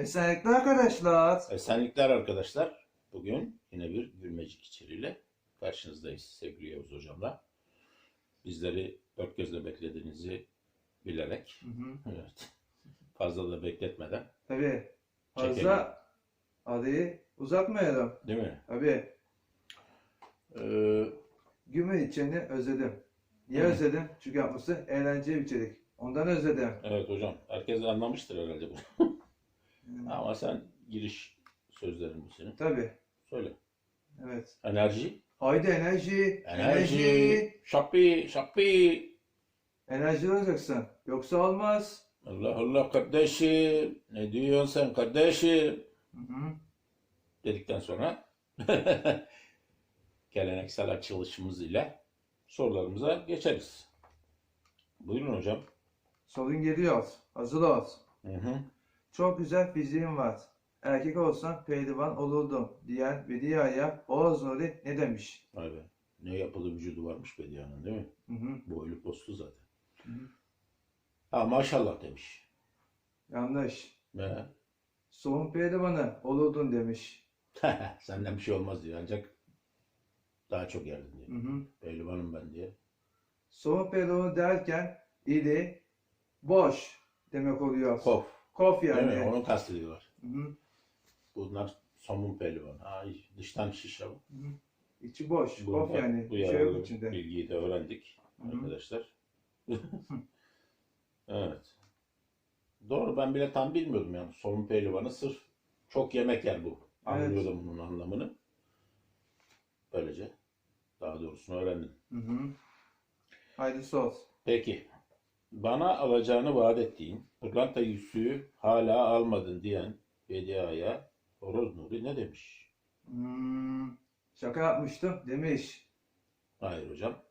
Esenlikler arkadaşlar. Esenlikler arkadaşlar. Bugün yine bir gülmecik içeriğiyle karşınızdayız sevgili Yavuz Hocam'la. Bizleri dört gözle beklediğinizi bilerek, Hı hı. evet, fazla da bekletmeden, Tabii. Fazla Çekelim. uzatmayalım. değil mi? Tabii. Ee, Gümül içini özledim. Niye Hı. özledim? Çünkü yapması eğlenceli bir içerik. Ondan özledim. evet hocam, herkes anlamıştır herhalde bunu. Ama sen giriş sözlerin bu senin. Tabii. Söyle. Evet. Enerji. Haydi enerji. Enerji. Şappi, şappi. Enerji olacaksın. Yoksa olmaz. Allah Allah kardeşim. Ne diyorsun sen kardeşim? Hı hı. dedikten sonra geleneksel açılışımız ile sorularımıza geçeriz. Buyurun hocam. Sorun geliyor. Hazır ol. Hı hı. Çok güzel fiziğim var. Erkek olsam pehlivan olurdum diyen Bediye'ye Oğuz Nuri ne demiş? Vay be. Ne yapılı vücudu varmış Bediye'nin değil mi? Hı hı. Boylu postlu zaten. Hı hı. Ha maşallah demiş. Yanlış. Ne? Soğun pehlivanı olurdun demiş. Senden bir şey olmaz diyor ancak daha çok yerdin diyor. Hı hı. Pehlivanım ben diye. Soğun pehlivanı derken iri, boş demek oluyor. Kof. Kof Değil mi? yani. Onu kastediyorlar. Hı hı. Bunlar somun pehlivan. Ay, dıştan şiş ama. Hı hı. İçi boş. Bu- Kof yani. Bu şey yok içinde. bilgiyi de öğrendik Hı hı. arkadaşlar. evet. Doğru ben bile tam bilmiyordum yani. Somun pehlivanı sırf çok yemek yer bu. Anlıyordum bunun anlamını. Böylece daha doğrusunu öğrendim. Hı hı. Haydi sor. Peki. Bana alacağını vaat ettiğin pırlanta yüzüğü hala almadın diyen Bedia'ya Horoz Nuri ne demiş? Hmm, şaka yapmıştım demiş. Hayır hocam.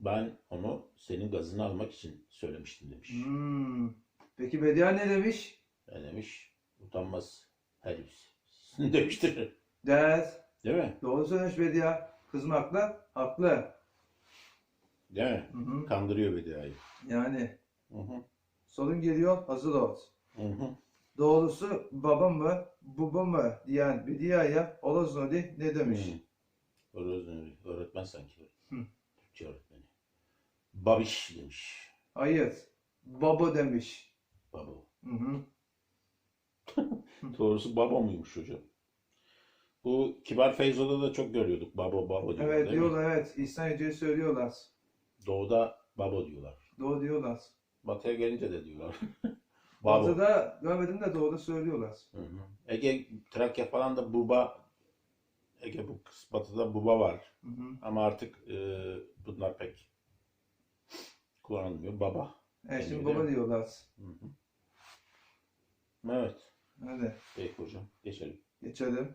Ben onu senin gazını almak için söylemiştim demiş. Hmm. Peki Bediye ne demiş? Ne demiş? Utanmaz herif. demiştir. Der. Değil mi? Doğru söylemiş Bediye. Kızmakla haklı. Değil mi? Hı hı. Kandırıyor Bedia'yı. Yani Hı hı. sorun geliyor hazır ol. Hı hı. Doğrusu baba mı baba mı diyen Bediye'ye Oroz Nuri ne demiş? Hı. Nuri. Öğretmen sanki. Hı. Türkçe öğretmeni. Babiş demiş. Hayır. Baba demiş. Baba. Hı hı. Doğrusu baba mıymış hocam? Bu Kibar Feyzo'da da çok görüyorduk. Baba baba diyorlar Evet mi? diyorlar evet. İhsan Hoca'yı söylüyorlar. Doğuda baba diyorlar. Doğru diyorlar. Batıya gelince de diyorlar. Batı'da görmedim de doğru söylüyorlar. Hı hı. Ege, Trakya falan da buba. Ege bu batıda buba var. Hı hı. Ama artık e, bunlar pek kullanılmıyor. Baba. Evet, şimdi baba diyorlar. Hı hı. Evet. Hadi Peki hocam. Geçelim geçelim.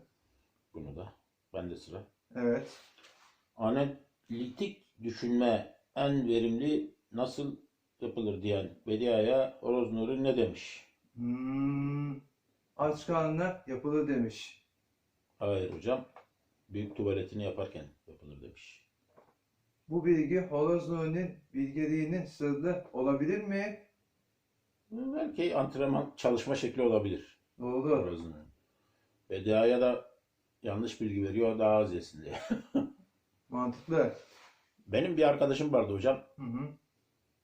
bunu da. Bende sıra. Evet. Analitik düşünme en verimli nasıl yapılır diyen Bedia'ya Oroz Nuri ne demiş? Hmm, aç karnına yapılır demiş. Hayır hocam. Büyük tuvaletini yaparken yapılır demiş. Bu bilgi Horoz Nuri'nin bilgeliğinin sırrı olabilir mi? Belki antrenman çalışma şekli olabilir. Doğru. Oroz Nuri. Bedia'ya da yanlış bilgi veriyor daha az yesin diye. Mantıklı. Benim bir arkadaşım vardı hocam. Hı hı.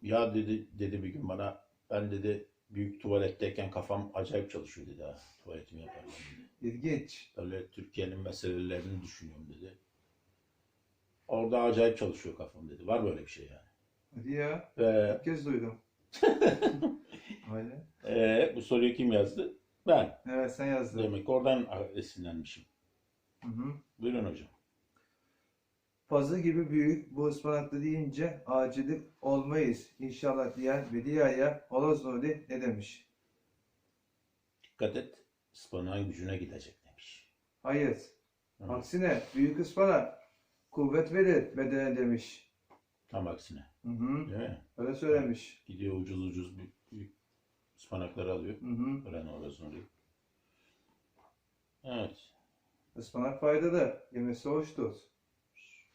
Ya dedi dedi bir gün bana ben dedi büyük tuvaletteyken kafam acayip çalışıyor dedi ha. Tuvaletimi yaparken dedi. İlginç. Böyle Türkiye'nin meselelerini düşünüyorum dedi. Orada acayip çalışıyor kafam dedi. Var böyle bir şey yani. Hadi ya. Ve İlk kez duydum. Öyle. e, bu soruyu kim yazdı? Ben. Evet sen yazdın. Demek oradan esinlenmişim. Hı hı. Buyurun hocam. Fazla gibi büyük bu ıspanaklı deyince acilik olmayız inşallah diyen Bediye'ye Nuri ne demiş? Dikkat et. ıspanağın gücüne gidecek demiş. Hayır. Hı. Aksine büyük ıspanak kuvvet verir bedene demiş. Tam aksine. Hı hı. Değil mi? Öyle söylemiş. Gidiyor ucuz ucuz büyük, büyük ıspanakları alıyor. Hı hı. Öğren orayı. Evet. Ispanak faydalı. Yemesi hoştur.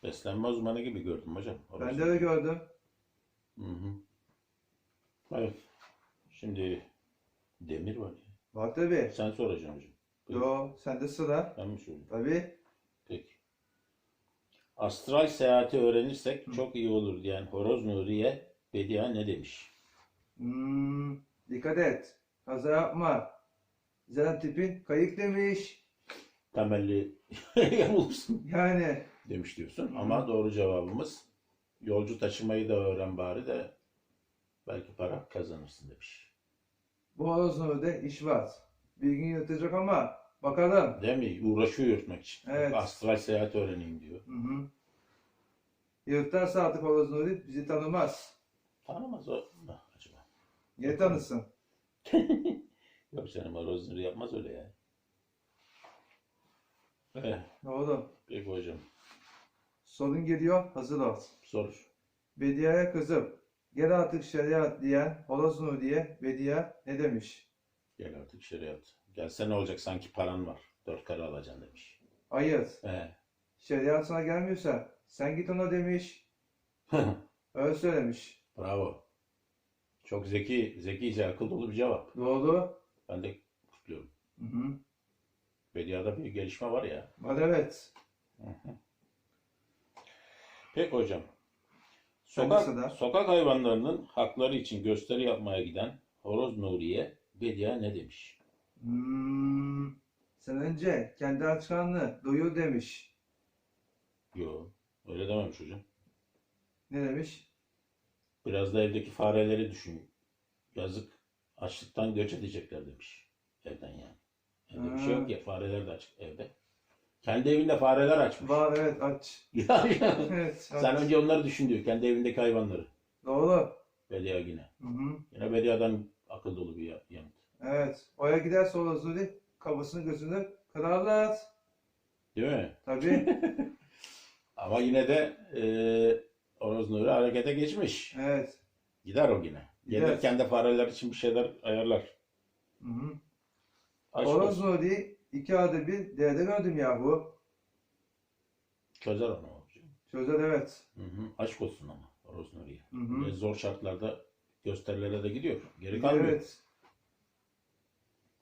Beslenme uzmanı gibi gördüm hocam. Ben de öyle gördüm. Hı hı. Evet. Şimdi demir var ya. Var tabi. Sen soracaksın hocam. Buyur. Yo sende sıra. Ben mi sorayım? Tabi. Peki. Astral seyahati öğrenirsek çok iyi olur diyen Horoz Nuriye Bedia ne demiş? Hmm, dikkat et. Kaza yapma. Zen tipin kayık demiş. Temelli Yani demiş diyorsun. Ama doğru cevabımız yolcu taşımayı da öğren bari de belki para kazanırsın demiş. bu horozunda iş var. Bir gün yırtacak ama bakalım. Değil mi? Uğraşıyor yırtmak için. Evet. Astral seyahat öğreneyim diyor. Hı hı. Yırtarsa artık horoz Nuri bizi tanımaz. Tanımaz o. Ne acaba? Niye tanısın? Yok canım Nuri yapmaz öyle yani. Eh, Ne oğlum? peki hocam. Sorun geliyor, hazır ol. Sor. Bediye'ye kızım, gel artık şeriat diyen horoz Nuri'ye Bediye ne demiş? Gel artık şeriat. Gelse ne olacak sanki paran var. Dört kare alacaksın demiş. Hayır, Eh. şeriat sana gelmiyorsa sen git ona demiş. Öyle söylemiş. Bravo. Çok zeki, zekice, akıl dolu bir cevap. Doğru. Ben de kutluyorum. Hı hı. Bedia'da bir gelişme var ya. Var evet. Peki hocam. Sokak, sokak hayvanlarının hakları için gösteri yapmaya giden Horoz Nuriye Bedia ne demiş? Hmm. Sen önce kendi açkanını duyur demiş. Yo, öyle dememiş hocam. Ne demiş? Biraz da evdeki fareleri düşün. Yazık açlıktan göç edecekler demiş. Evden yani. Evde bir şey yok ya fareler de açık evde. Kendi evinde fareler açmış. Var evet aç. Ya, ya. Evet Sen aç. önce onları düşün diyor. Kendi evindeki hayvanları. Doğru. Bedia yine. Hı hı. Yine Bedia'dan akıl dolu bir ya- yanıt. Evet. Oya giderse horoz Nuri kafasını gözünü kırarlar. Değil mi? Tabii. Ama yine de e, Oroz Nuri harekete geçmiş. evet. Gider o yine. Gider. Gelirken de fareler için bir şeyler ayarlar. Hı hı. Aşk olsun. Nuri iki adı bir derede gördüm yahu. Çözer onu. hocam. Çözer evet. Hı hı. Aşk olsun ama. Hı hı. Ve zor şartlarda gösterilere de gidiyor. Geri kalmıyor. Evet.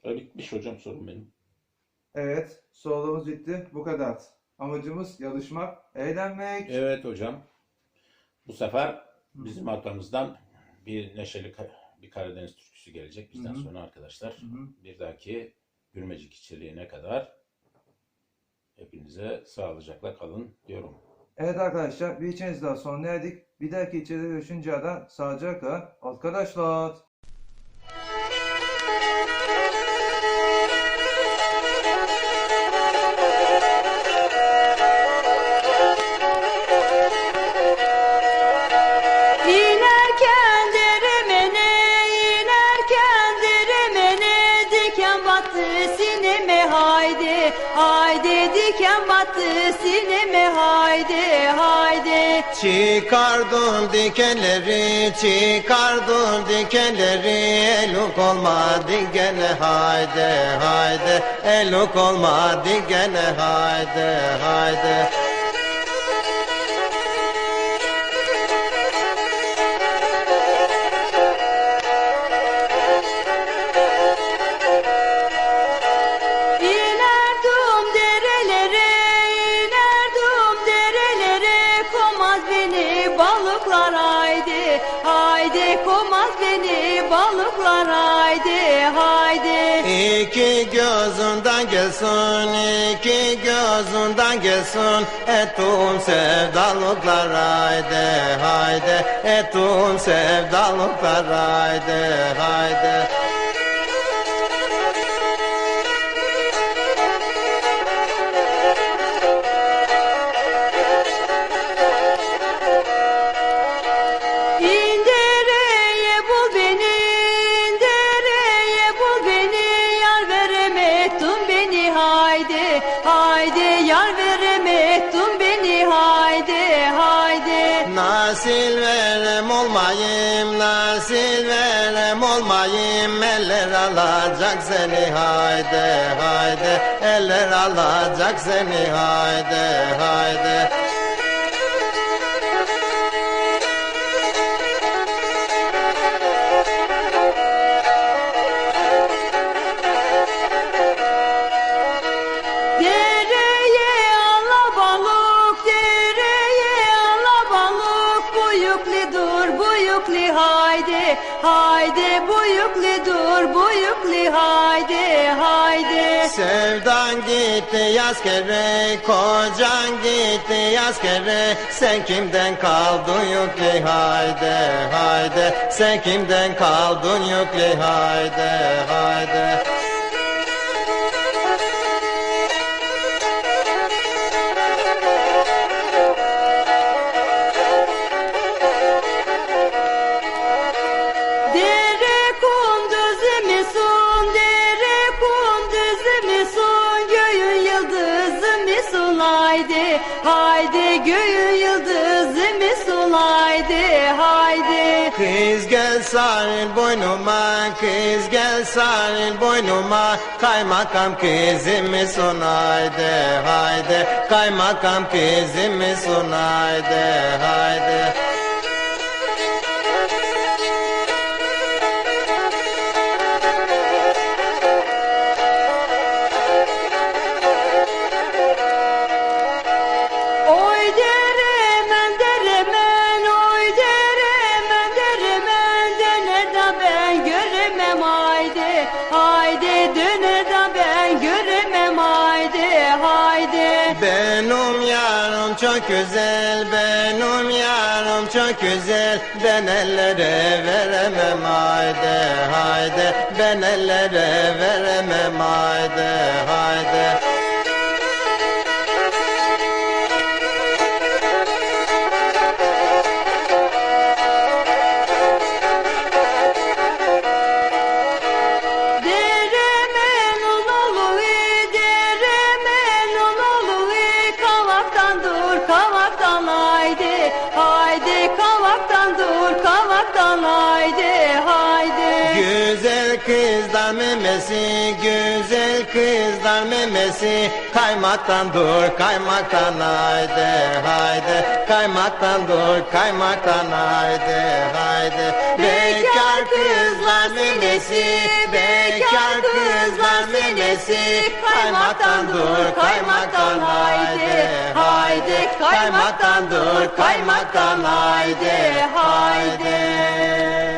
E, bitmiş hocam sorun benim. Evet. Sorumuz bitti. Bu kadar. Amacımız yarışmak, eğlenmek. Evet hocam. Bu sefer bizim arkamızdan bir neşeli bir Karadeniz türküsü gelecek bizden Hı hı. sonra arkadaşlar. Hı hı. Bir dahaki Gürmecik içeriğine kadar hepinize sağlıcakla kalın diyorum. Evet arkadaşlar bir içeriz daha sona erdik. Bir dahaki içeride görüşünceye kadar sağlıcakla arkadaşlar. Battı sineme haydi, haydi Diken battı sineme haydi, haydi. Çıkardın dikenleri, çıkardın dikenleri Eluk olmadı gene haydi haydi. Eluk olmadı gene haydi haydi gözünden gelsin Etun sevdalıklar haydi haydi Etun sevdalıklar haydi haydi alacak seni haydi haydi. Eller alacak seni haydi haydi gitti askere, kocan gitti askere. Sen kimden kaldın yüklü haydi haydi. Sen kimden kaldın yüklü haydi haydi Sarıl boynuma, kız gel sarıl boynuma Kaymakam kızımı sun haydi. Kaymakam kızımı sun Benim yarım çok güzel, benim yarım çok güzel. Ben ellere veremem haydi haydi. Ben ellere veremem haydi haydi kızlar memesi, güzel kızlar memesi. Kaymaktan dur, kaymaktan haydi, haydi. Kaymaktan dur, kaymaktan haydi, haydi. Bekar kızlar memesi, bekar kızlar memesi. Kaymaktan dur, kaymaktan haydi, haydi. Kaymaktan dur, kaymaktan haydi, haydi